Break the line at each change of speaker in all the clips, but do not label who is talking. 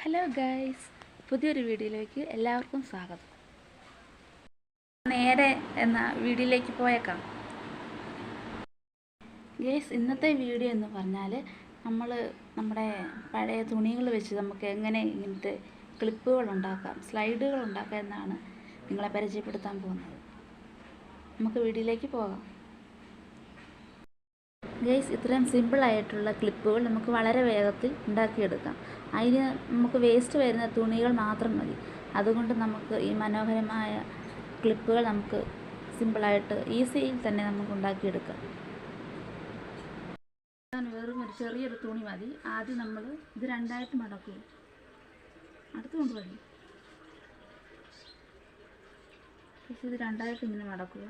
Hello guys പുതിയൊരു വീഡിയോയിലേക്ക് എല്ലാവർക്കും സ്വാഗതം. നേരെ എന്ന വീഡിയോയിലേക്ക് പോയേക്കാം. ഗൈസ് ഇന്നത്തെ വീഡിയോ എന്ന് പറഞ്ഞാൽ നമ്മൾ നമ്മുടെ പഴയ തുണികൾ വെച്ച് നമുക്ക് എങ്ങനെ ഇങ്ങനത്തെ ക്ലിപ്പുകൾ ഉണ്ടാക്കാം സ്ലൈഡുകൾ ഉണ്ടാക്കാം എന്നാണ് നിങ്ങളെ പരിചയപ്പെടുത്താൻ പോകുന്നത്. നമുക്ക് വീഡിയോയിലേക്ക് പോകാം. ഗൈസ് ഇത്രയും സിമ്പിളായിട്ടുള്ള ക്ലിപ്പുകൾ നമുക്ക് വളരെ വേഗത്തിൽ ഉണ്ടാക്കിയെടുക്കാം. അതിന് നമുക്ക് വേസ്റ്റ് വരുന്ന തുണികൾ മാത്രം മതി. അതുകൊണ്ട് നമുക്ക് ഈ മനോഹരമായ ക്ലിപ്പുകൾ നമുക്ക് സിമ്പിളായിട്ട് ഈസിയിൽ തന്നെ നമുക്ക് ഉണ്ടാക്കിയെടുക്കാം. വെറും ഒരു ചെറിയൊരു തുണി മതി. ആദ്യം നമ്മൾ ഇത് രണ്ടായിട്ട് മടക്കുക അടുത്ത് കൊണ്ടുപോയി ഇത് രണ്ടായിട്ട് ഇങ്ങനെ മടക്കുക.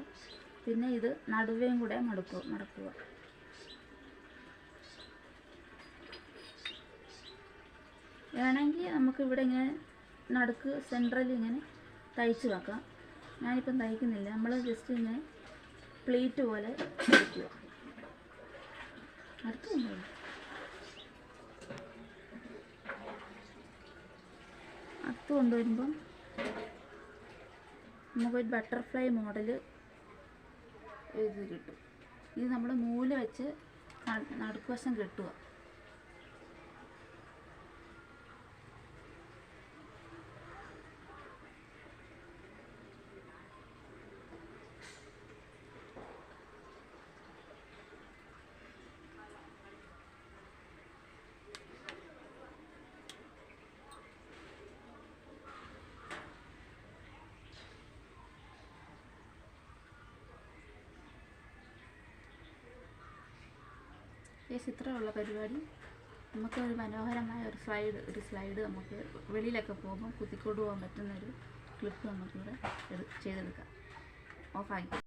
പിന്നെ ഇത് നടുവേയും കൂടെ മടക്കുക മടക്കുക. വേണമെങ്കിൽ നമുക്ക് ഇവിടെ ഇങ്ങനെ നടുക്ക് സെൻട്രൽ ഇങ്ങനെ തയ്ച്ച് വെക്കാം. ഞാനിപ്പം തയ്ക്കുന്നില്ല. നമ്മൾ ജസ്റ്റ് ഇങ്ങനെ പ്ലേറ്റ് പോലെ തയ്ക്കുക. അടുത്ത് കൊണ്ടുപോയി. അടുത്ത് കൊണ്ടുവരുമ്പം നമുക്കൊരു ബട്ടർഫ്ലൈ മോഡൽ ഇത് കിട്ടും. ഇത് നമ്മൾ നൂൽ വെച്ച് നടുക്കുവശം കെട്ടുക. ഏസ് ഇത്രയുള്ള പരിപാടി. നമുക്ക് ഒരു മനോഹരമായ ഒരു സ്ലൈഡ് ഒരു സ്ലൈഡ് നമുക്ക് വെളിയിലൊക്കെ പോകുമ്പോൾ കുത്തിക്കൊണ്ടു പോകാൻ പറ്റുന്ന ഒരു ക്ലിപ്പ് നമുക്കിവിടെ ചെയ്തെടുക്കാം. ഓഫാക്കി